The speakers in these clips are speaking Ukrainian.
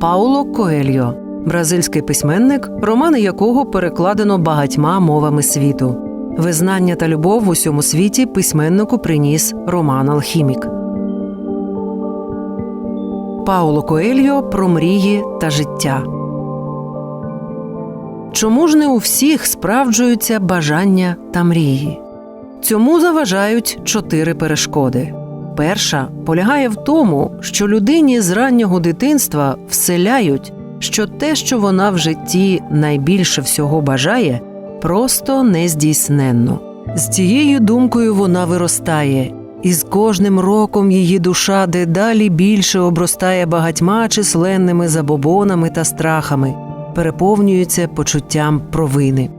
Пауло Коельо, бразильський письменник, романи якого перекладено багатьма мовами світу. Визнання та любов в усьому світі письменнику приніс Роман Алхімік. Пауло Коельо про мрії та життя. Чому ж не у всіх справджуються бажання та мрії? Цьому заважають чотири перешкоди. Перша полягає в тому, що людині з раннього дитинства вселяють, що те, що вона в житті найбільше всього бажає, просто нездійсненно. З цією думкою вона виростає, і з кожним роком її душа дедалі більше обростає багатьма численними забобонами та страхами, переповнюється почуттям провини.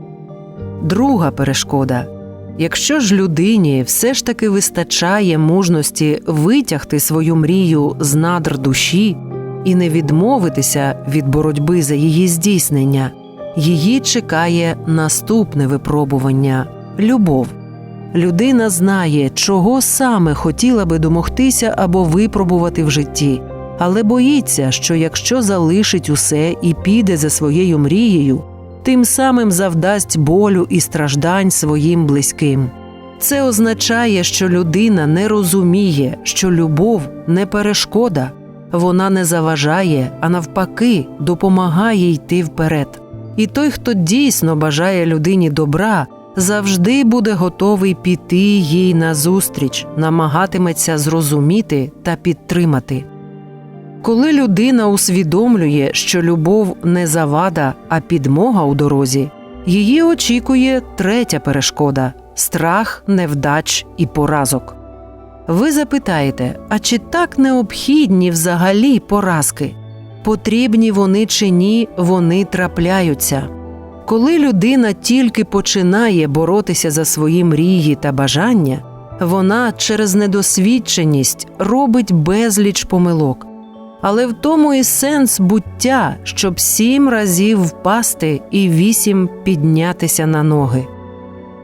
Друга перешкода якщо ж людині все ж таки вистачає мужності витягти свою мрію з надр душі і не відмовитися від боротьби за її здійснення, її чекає наступне випробування любов. Людина знає, чого саме хотіла би домогтися або випробувати в житті, але боїться, що якщо залишить усе і піде за своєю мрією, тим самим завдасть болю і страждань своїм близьким. Це означає, що людина не розуміє, що любов не перешкода, вона не заважає, а навпаки, допомагає йти вперед. І той, хто дійсно бажає людині добра, завжди буде готовий піти їй назустріч, намагатиметься зрозуміти та підтримати. Коли людина усвідомлює, що любов не завада, а підмога у дорозі, її очікує третя перешкода страх невдач і поразок. Ви запитаєте, а чи так необхідні взагалі поразки? Потрібні вони чи ні, вони трапляються. Коли людина тільки починає боротися за свої мрії та бажання, вона через недосвідченість робить безліч помилок. Але в тому і сенс буття, щоб сім разів впасти і вісім піднятися на ноги.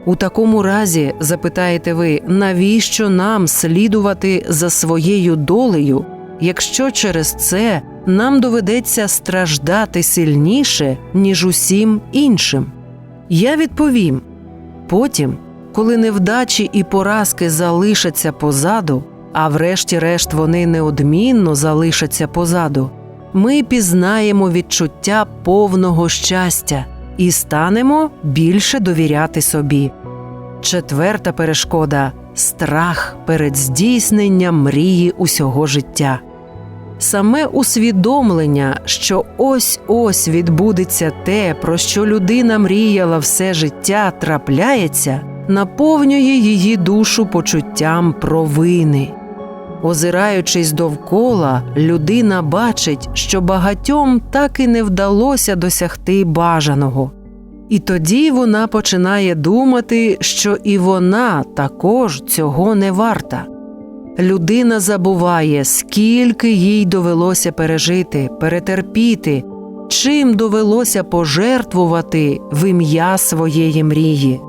У такому разі, запитаєте ви, навіщо нам слідувати за своєю долею, якщо через це нам доведеться страждати сильніше, ніж усім іншим? Я відповім потім, коли невдачі і поразки залишаться позаду, а врешті-решт вони неодмінно залишаться позаду, ми пізнаємо відчуття повного щастя і станемо більше довіряти собі. Четверта перешкода страх перед здійсненням мрії усього життя. Саме усвідомлення, що ось ось відбудеться те, про що людина мріяла все життя, трапляється, наповнює її душу почуттям провини. Озираючись довкола, людина бачить, що багатьом так і не вдалося досягти бажаного. І тоді вона починає думати, що і вона також цього не варта. Людина забуває, скільки їй довелося пережити, перетерпіти, чим довелося пожертвувати в ім'я своєї мрії.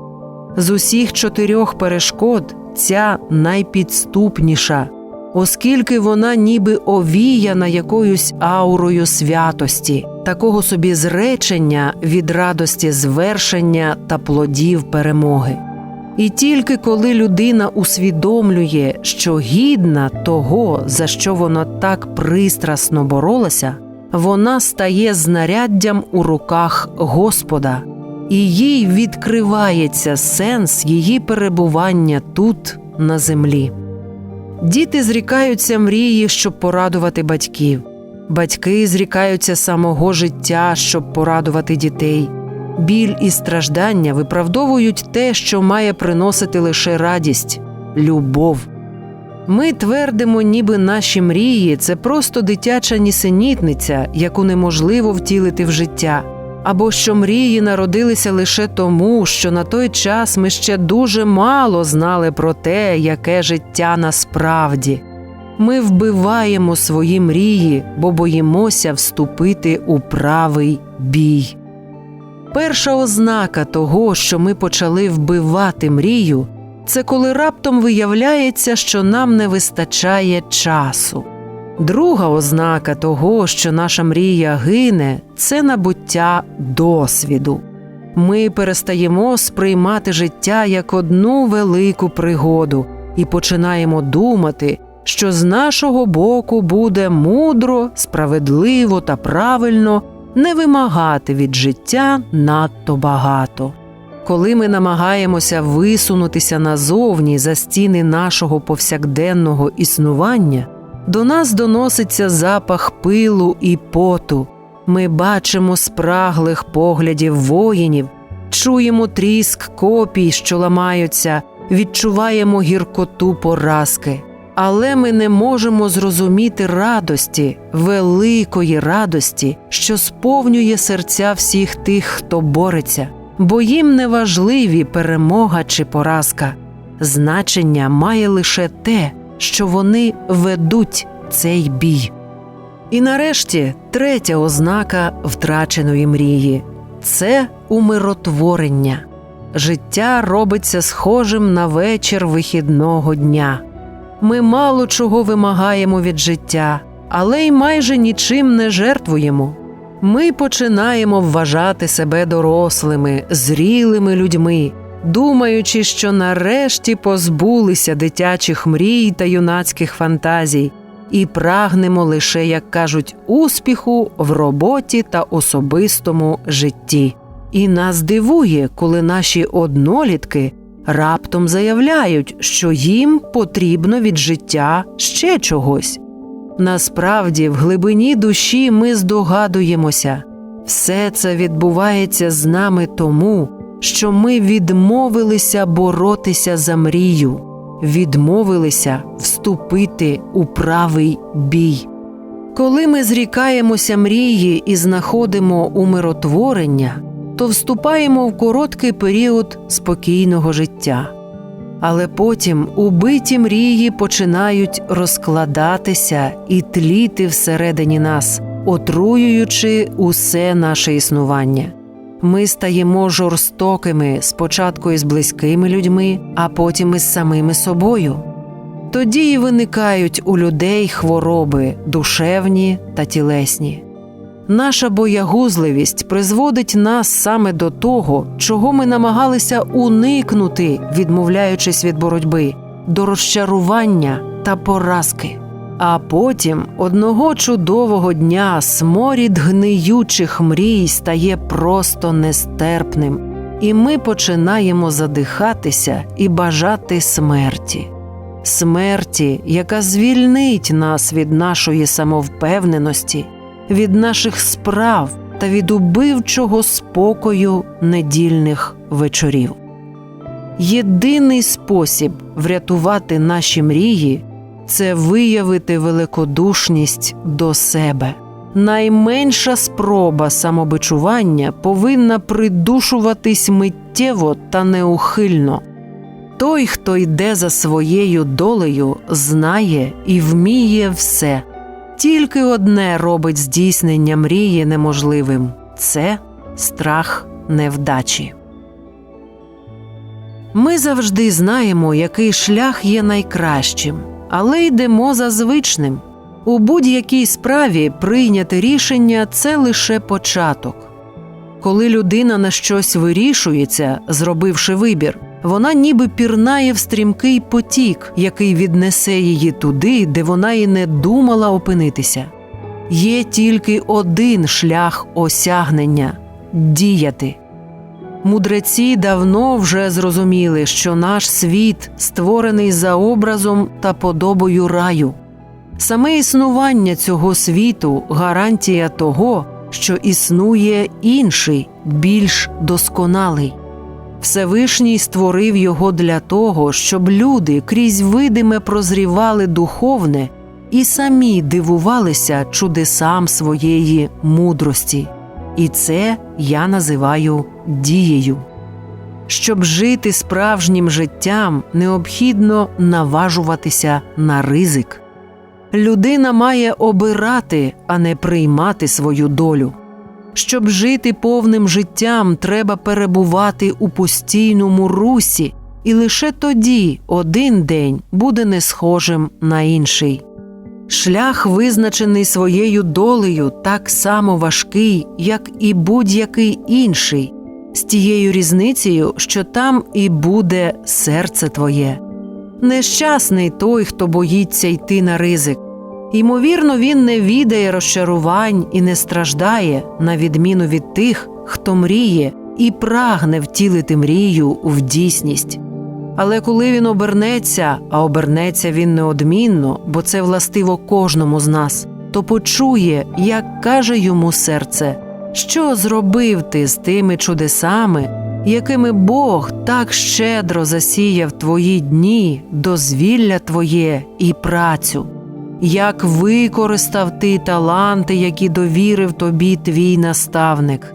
З усіх чотирьох перешкод ця найпідступніша, оскільки вона ніби овіяна якоюсь аурою святості, такого собі зречення від радості звершення та плодів перемоги. І тільки коли людина усвідомлює, що гідна того, за що вона так пристрасно боролася, вона стає знаряддям у руках Господа, і їй відкривається сенс її перебування тут, на землі. Діти зрікаються мрії, щоб порадувати батьків, батьки зрікаються самого життя, щоб порадувати дітей. Біль і страждання виправдовують те, що має приносити лише радість, любов. Ми твердимо, ніби наші мрії це просто дитяча нісенітниця, яку неможливо втілити в життя, або що мрії народилися лише тому, що на той час ми ще дуже мало знали про те, яке життя насправді. Ми вбиваємо свої мрії, бо боїмося вступити у правий бій. Перша ознака того, що ми почали вбивати мрію, це коли раптом виявляється, що нам не вистачає часу. Друга ознака того, що наша мрія гине, це набуття досвіду. Ми перестаємо сприймати життя як одну велику пригоду і починаємо думати, що з нашого боку буде мудро, справедливо та правильно не вимагати від життя надто багато. Коли ми намагаємося висунутися назовні за стіни нашого повсякденного існування, до нас доноситься запах пилу і поту. Ми бачимо спраглих поглядів воїнів, чуємо тріск копій, що ламаються, відчуваємо гіркоту поразки. Але ми не можемо зрозуміти радості, великої радості, що сповнює серця всіх тих, хто бореться, бо їм не важливі перемога чи поразка. Значення має лише те, що вони ведуть цей бій. І нарешті третя ознака втраченої мрії це умиротворення. Життя робиться схожим на вечір вихідного дня. Ми мало чого вимагаємо від життя, але й майже нічим не жертвуємо. Ми починаємо вважати себе дорослими, зрілими людьми, думаючи, що нарешті позбулися дитячих мрій та юнацьких фантазій, і прагнемо лише, як кажуть, успіху в роботі та особистому житті. І нас дивує, коли наші однолітки раптом заявляють, що їм потрібно від життя ще чогось. Насправді, в глибині душі ми здогадуємося, все це відбувається з нами тому, що ми відмовилися боротися за мрію, відмовилися вступити у правий бій. Коли ми зрікаємося мрії і знаходимо умиротворення, то вступаємо в короткий період спокійного життя. Але потім убиті мрії починають розкладатися і тліти всередині нас, отруюючи усе наше існування. Ми стаємо жорстокими спочатку із близькими людьми, а потім із самими собою. Тоді й виникають у людей хвороби душевні та тілесні. Наша боягузливість призводить нас саме до того, чого ми намагалися уникнути, відмовляючись від боротьби, до розчарування та поразки. А потім одного чудового дня сморід гниючих мрій стає просто нестерпним, і ми починаємо задихатися і бажати смерті, смерті, яка звільнить нас від нашої самовпевненості від наших справ та від убивчого спокою недільних вечорів. Єдиний спосіб врятувати наші мрії це виявити великодушність до себе. Найменша спроба самобичування повинна придушуватись миттєво та неухильно. Той, хто йде за своєю долею, знає і вміє все. Тільки одне робить здійснення мрії неможливим це страх невдачі. Ми завжди знаємо, який шлях є найкращим, але йдемо за звичним. У будь-якій справі прийняти рішення це лише початок. Коли людина на щось вирішується, зробивши вибір, вона ніби пірнає в стрімкий потік, який віднесе її туди, де вона і не думала опинитися. Є тільки один шлях осягнення діяти. Мудреці давно вже зрозуміли, що наш світ створений за образом та подобою раю. Саме існування цього світу гарантія того, що існує інший, більш досконалий. Всевишній створив його для того, щоб люди крізь видиме прозрівали духовне і самі дивувалися чудесам своєї мудрості. І це я називаю дією. Щоб жити справжнім життям, необхідно наважуватися на ризик. Людина має обирати, а не приймати свою долю. Щоб жити повним життям, треба перебувати у постійному русі, і лише тоді один день буде не схожим на інший. Шлях, визначений своєю долею, так само важкий, як і будь-який інший, з тією різницею, що там і буде серце твоє. Нещасний той, хто боїться йти на ризик. Ймовірно, він не відає розчарувань і не страждає, на відміну від тих, хто мріє і прагне втілити мрію в дійсність. Але коли він обернеться, а обернеться він неодмінно, бо це властиво кожному з нас, то почує, як каже йому серце, що зробив ти з тими чудесами, якими Бог так щедро засіяв твої дні, дозвілля твоє і працю, як використав ти таланти, які довірив тобі твій наставник,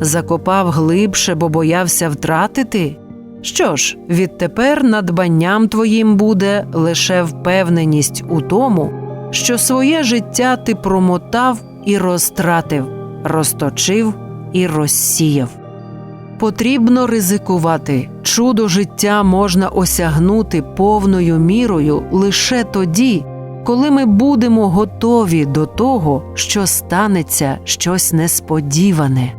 закопав глибше, бо боявся втратити. Що ж, відтепер надбанням твоїм буде лише впевненість у тому, що своє життя ти промотав і розтратив, розточив і розсіяв. Потрібно ризикувати. Чудо життя можна осягнути повною мірою лише тоді, коли ми будемо готові до того, що станеться щось несподіване.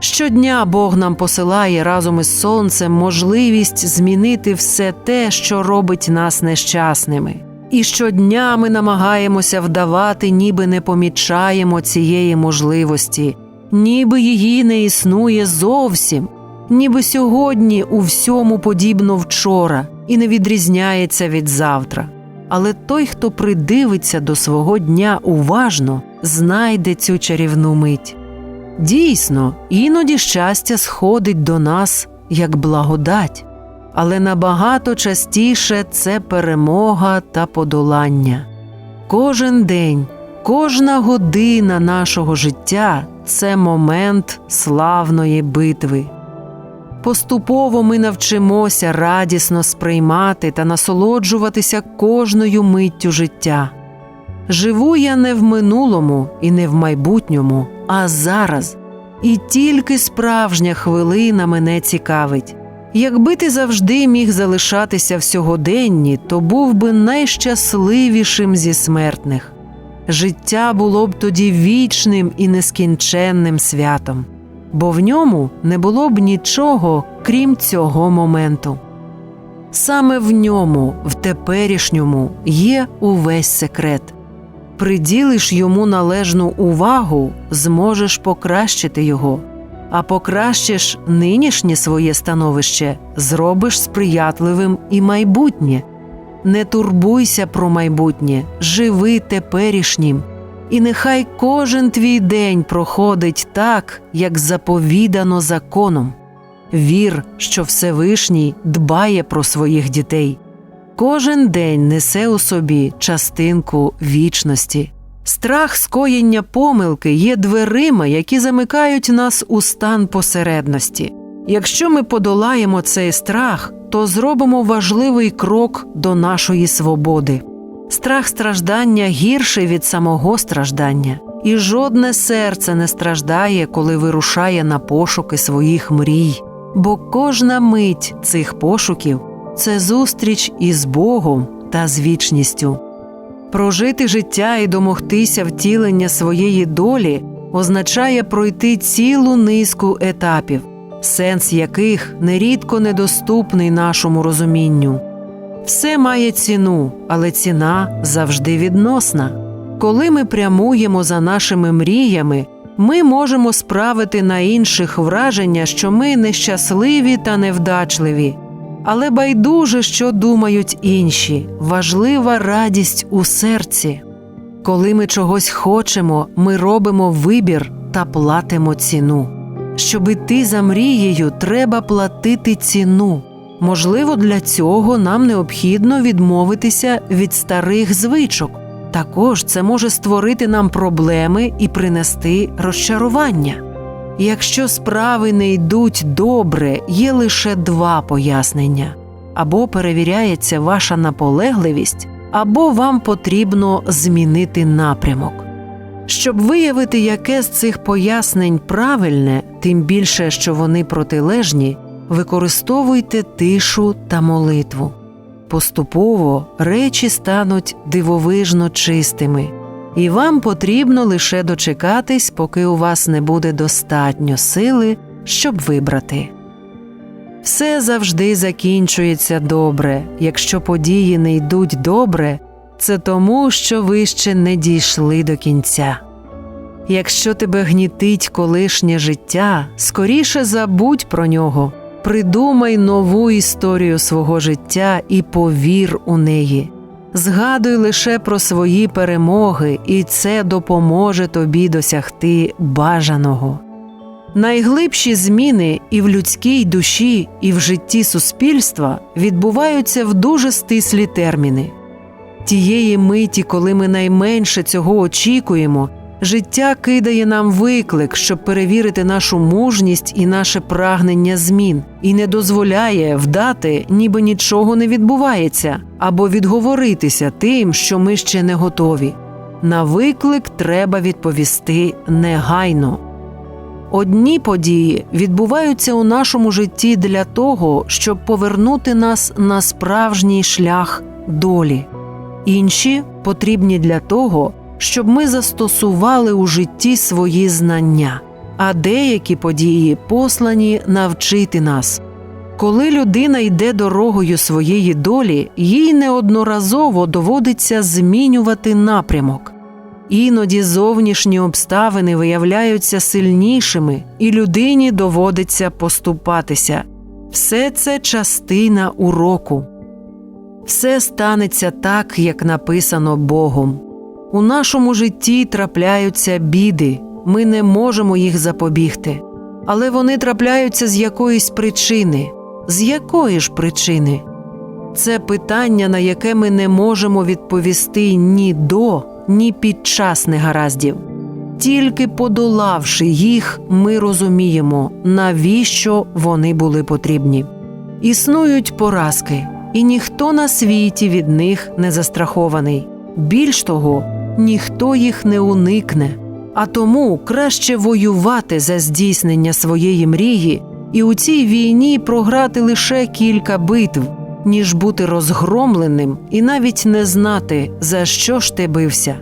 Щодня Бог нам посилає разом із сонцем можливість змінити все те, що робить нас нещасними. І щодня ми намагаємося вдавати, ніби не помічаємо цієї можливості, ніби її не існує зовсім, ніби сьогодні у всьому подібно вчора і не відрізняється від завтра. Але той, хто придивиться до свого дня уважно, знайде цю чарівну мить. Дійсно, іноді щастя сходить до нас як благодать, але набагато частіше це перемога та подолання. Кожен день, кожна година нашого життя це момент славної битви. Поступово ми навчимося радісно сприймати та насолоджуватися кожною миттю життя. Живу я не в минулому і не в майбутньому, а зараз. І тільки справжня хвилина мене цікавить. Якби ти завжди міг залишатися в сьогоденні, то був би найщасливішим зі смертних. Життя було б тоді вічним і нескінченним святом, бо в ньому не було б нічого, крім цього моменту. Саме в ньому, в теперішньому, є увесь секрет приділиш йому належну увагу, зможеш покращити його, а покращиш нинішнє своє становище, зробиш сприятливим і майбутнє. Не турбуйся про майбутнє, живи теперішнім, і нехай кожен твій день проходить так, як заповідано законом. Вір, що Всевишній дбає про своїх дітей. Кожен день несе у собі частинку вічності. Страх скоєння помилки є дверима, які замикають нас у стан посередності. Якщо ми подолаємо цей страх, то зробимо важливий крок до нашої свободи. Страх страждання гірший від самого страждання, і жодне серце не страждає, коли вирушає на пошуки своїх мрій, бо кожна мить цих пошуків це зустріч із Богом та з вічністю. Прожити життя і домогтися втілення своєї долі означає пройти цілу низку етапів, сенс яких нерідко недоступний нашому розумінню. Все має ціну, але ціна завжди відносна. Коли ми прямуємо за нашими мріями, ми можемо справити на інших враження, що ми нещасливі та невдачливі. Але байдуже, що думають інші, важлива радість у серці. Коли ми чогось хочемо, ми робимо вибір та платимо ціну. Щоб іти за мрією, треба платити ціну. Можливо, для цього нам необхідно відмовитися від старих звичок. Також це може створити нам проблеми і принести розчарування. Якщо справи не йдуть добре, є лише два пояснення: або перевіряється ваша наполегливість, або вам потрібно змінити напрямок. Щоб виявити, яке з цих пояснень правильне, тим більше, що вони протилежні, використовуйте тишу та молитву. поступово речі стануть дивовижно чистими, і вам потрібно лише дочекатись, поки у вас не буде достатньо сили, щоб вибрати. Все завжди закінчується добре. Якщо події не йдуть добре, це тому, що ви ще не дійшли до кінця. Якщо тебе гнітить колишнє життя, скоріше забудь про нього, придумай нову історію свого життя і повір у неї. Згадуй лише про свої перемоги, і це допоможе тобі досягти бажаного. Найглибші зміни і в людській душі, і в житті суспільства відбуваються в дуже стислі терміни. Тієї миті, коли ми найменше цього очікуємо, життя кидає нам виклик, щоб перевірити нашу мужність і наше прагнення змін, і не дозволяє вдати, ніби нічого не відбувається, або відговоритися тим, що ми ще не готові. На виклик треба відповісти негайно. Одні події відбуваються у нашому житті для того, щоб повернути нас на справжній шлях долі, інші потрібні для того, щоб ми застосували у житті свої знання, а деякі події послані навчити нас. Коли людина йде дорогою своєї долі, їй неодноразово доводиться змінювати напрямок. Іноді зовнішні обставини виявляються сильнішими, і людині доводиться поступатися. Все це частина уроку. Все станеться так, як написано Богом. У нашому житті трапляються біди, ми не можемо їх запобігти, але вони трапляються з якоїсь причини. З якої ж причини? Це питання, на яке ми не можемо відповісти ні до, ні під час негараздів. Тільки подолавши їх, ми розуміємо, навіщо вони були потрібні. Існують поразки, і ніхто на світі від них не застрахований. Більш того, ніхто їх не уникне, а тому краще воювати за здійснення своєї мрії і у цій війні програти лише кілька битв, ніж бути розгромленим і навіть не знати, за що ж ти бився.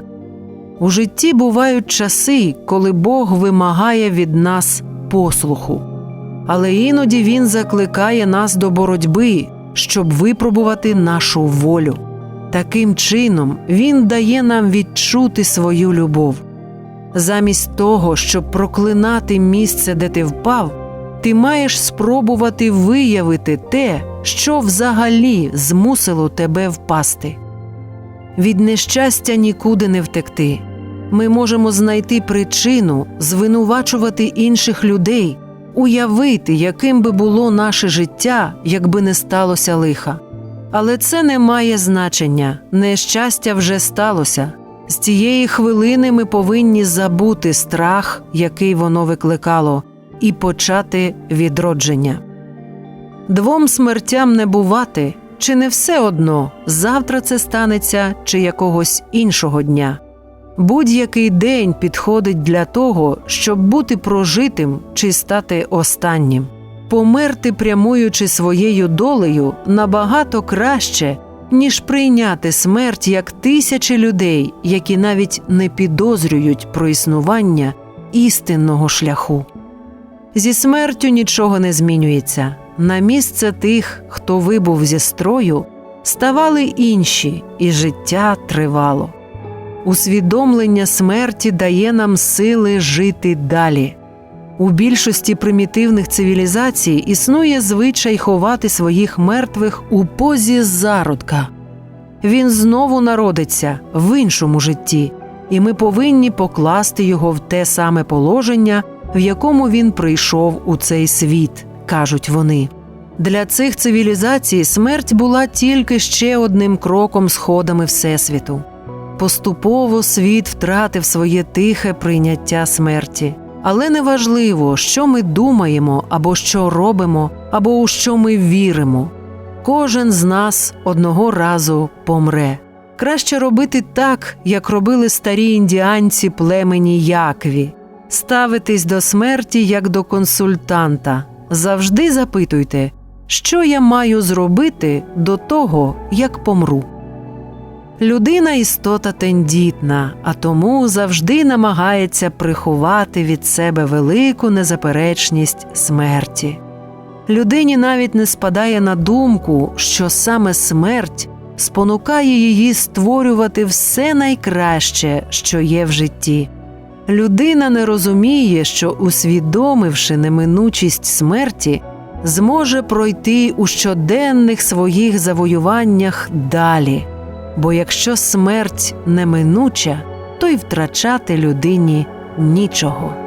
У житті бувають часи, коли Бог вимагає від нас послуху, але іноді Він закликає нас до боротьби, щоб випробувати нашу волю. Таким чином, Він дає нам відчути свою любов. Замість того, щоб проклинати місце, де ти впав, ти маєш спробувати виявити те, що взагалі змусило тебе впасти. Від нещастя нікуди не втекти. Ми можемо знайти причину, звинувачувати інших людей, уявити, яким би було наше життя, якби не сталося лиха. Але це не має значення, нещастя вже сталося. З тієї хвилини ми повинні забути страх, який воно викликало, і почати відродження. Двом смертям не бувати, чи не все одно завтра це станеться чи якогось іншого дня. Будь-який день підходить для того, щоб бути прожитим чи стати останнім. Померти, прямуючи своєю долею, набагато краще, ніж прийняти смерть як тисячі людей, які навіть не підозрюють про існування істинного шляху. Зі смертю нічого не змінюється. На місце тих, хто вибув зі строю, ставали інші, і життя тривало. Усвідомлення смерті дає нам сили жити далі. У більшості примітивних цивілізацій існує звичай ховати своїх мертвих у позі зародка. Він знову народиться в іншому житті, і ми повинні покласти його в те саме положення, в якому він прийшов у цей світ, кажуть вони. Для цих цивілізацій смерть була тільки ще одним кроком сходами Всесвіту. Поступово світ втратив своє тихе прийняття смерті. Але неважливо, що ми думаємо, або що робимо, або у що ми віримо. Кожен з нас одного разу помре. Краще робити так, як робили старі індіанці племені Якві, ставитись до смерті як до консультанта. Завжди запитуйте, що я маю зробити до того, як помру. Людина істота тендітна, а тому завжди намагається приховати від себе велику незаперечність смерті. Людині навіть не спадає на думку, що саме смерть спонукає її створювати все найкраще, що є в житті. Людина не розуміє, що, усвідомивши неминучість смерті, зможе пройти у щоденних своїх завоюваннях далі. Бо якщо смерть неминуча, то й втрачати людині нічого.